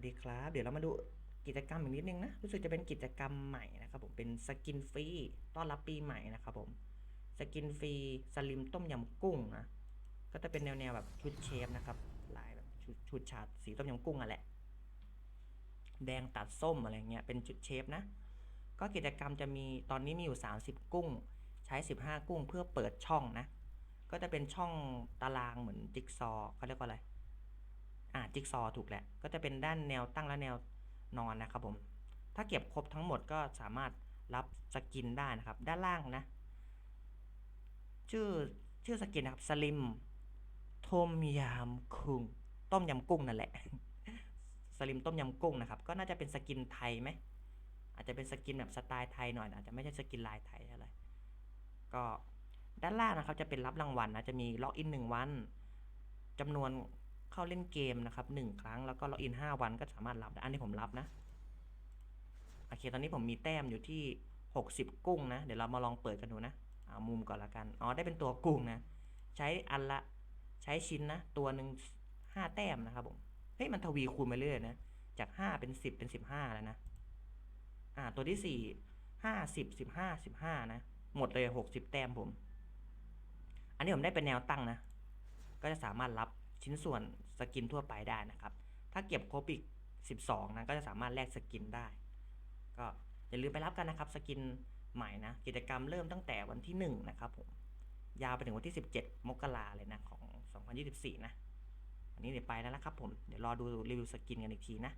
วัสดีครับ เดี๋ยวเรามาดูกิจกรรมอีกนิดนึงนะ รู้สึกจะเป็นกิจกรรมใหม่นะครับผมเป็นสกินฟรีต้อนรับปีใหม่นะครับผมสกินฟรีสลิมต้มยำกุ้งนะก็จะเป็นแนวแนวแบบชุดเชฟนะครับลายแบบชุดชุดฉาดสีต้มยำกุ้งอะแหละ แดงตัดส้มอะไรเงี้ยเป็นชุดเชฟนะ ก็กิจกรรมจะมีตอนนี้มีอยู่ 30 กุ้ง ใช้ 15 กุ้งเพื่อเปิดช่องนะ ก็จะเป็นช่องตารางเหมือนจิ๊กซอว์เขาเรียกว่าอะไร อ่าจิ๊กซอว์ถูกแหละ ก็จะเป็นด้านแนวตั้งและแนวนอนนะครับผม ถ้าเก็บครบทั้งหมดก็สามารถรับสกินได้นะครับ ด้านล่างนะ ชื่อชื่อสกินนะครับสลิมทมยำคุ้งต้มยำกุ้งนั่นแหละสลิมต้มยำกุ้งนะครับ ก็น่าจะเป็นสกินไทยไหมอาจจะเป็นสกินแบบสไตล์ไทยหน่อยอาจจะไม่ใช่สกินลายไทยอะไรก็ด้านล่างนะครับจะเป็นรับรางวัลนะจะมีล็อกอินหนึ่งวันจำนวน เข้าเล่นเกมนะครับหนึ่งครั้งแล้วก็ล็อกอินห้าวันก็สามารถรับได้อันนี้ผมรับนะโอเคตอนนี้ผมมีแต้มอยู่ที่หกสิบกุ้งนะเดี๋ยวเรามาลองเปิดกันดูนะเอามุมก่อนละกันอ๋อได้เป็นตัวกุ้งนะใช้อันละใช้ชิ้นนะตัวหนึ่งห้าแต้มนะครับผมเฮ้ยมันทวีคูณไปเรื่อยนะจากห้าเป็นสิบเป็นสิบห้าแล้วนะอ่าตัวที่สี่ห้าสิบสิบห้าสิบห้านะหมดเลยหกสิบแต้มผม อันนี้ผมได้เป็นแนวตั้งนะ ก็จะสามารถรับ ชิ้นส่วนสกินทั่วไปได้นะครับ ถ้าเก็บครบอีก 12 นะก็จะสามารถแลกสกินได้ ก็อย่าลืมไปรับกันนะครับสกินใหม่นะ กิจกรรมเริ่มตั้งแต่วันที่ 1 นะครับผม ยาวไปถึงวันที่ 17 มกราเลยนะของ 2024 นะ อันนี้เดี๋ยวไปแล้วนะครับผม เดี๋ยวรอดูรีวิวสกินกันอีกทีนะ